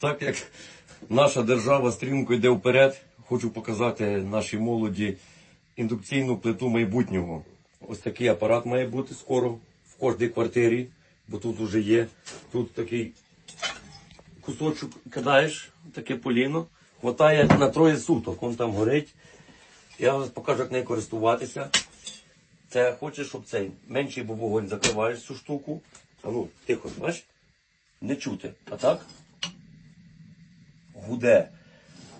Так як наша держава стрімко йде вперед, хочу показати нашій молоді індукційну плиту майбутнього. Ось такий апарат має бути скоро в кожній квартирі, бо тут вже є. Тут такий кусочок кидаєш, таке поліно, хватає на троє суток, он там горить. Я вам покажу, як нею користуватися. Це хочеш, щоб цей менший був вогонь, закриваєш цю штуку. А ну, тихо, бачиш? Не чути. А так? Гуде.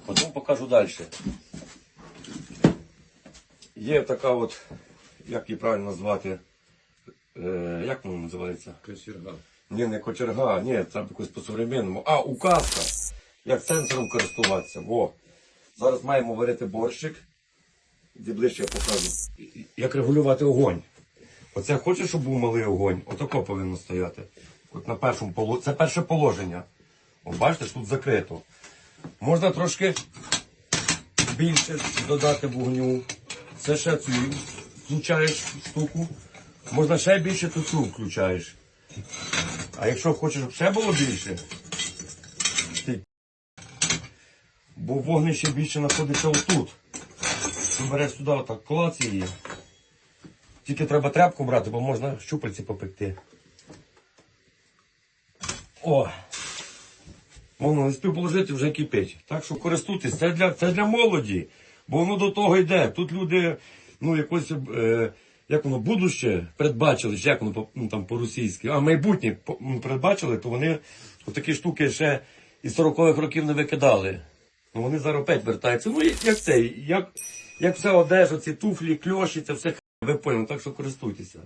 Потім покажу далі. Є така от, як її правильно назвати, е, як воно називається? Кочерга. Ні, не кочерга, ні, це якось по-современному. А, указка. Як сенсором користуватися. Во. Зараз маємо варити борщик. Де ближче я покажу. Як регулювати огонь. Оце хочеш, щоб був малий огонь, отако повинно стояти. От на першому положенні. Це перше положення. О, бачите, тут закрито. Можна трошки більше додати вогню. Це ще цю включаєш штуку. Можна ще більше, то цю включаєш. А якщо хочеш, щоб ще було більше, ти... бо вогнище більше знаходиться отут. Ти береш сюди отак клац її. Тільки треба тряпку брати, бо можна щупальці попекти. О! Воно не спів положити, вже кипить. Так що користуйтесь, це для, це для молоді. Бо воно до того йде. Тут люди, ну, якось, е, як воно, будуще передбачили, чи як воно ну, там по-російськи, а майбутнє передбачили, то вони такі штуки ще із 40-х років не викидали. Ну вони зараз опять вертаються. Ну, як це, як, як вся одежа, ці туфлі, кльоші, це все ви поняли, так що користуйтеся.